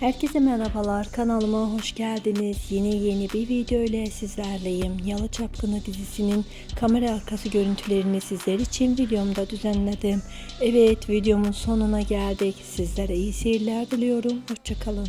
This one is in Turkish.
Herkese merhabalar kanalıma hoş geldiniz. Yeni yeni bir video ile sizlerleyim. Yalı Çapkını dizisinin kamera arkası görüntülerini sizler için videomda düzenledim. Evet videomun sonuna geldik. Sizlere iyi seyirler diliyorum. Hoşçakalın.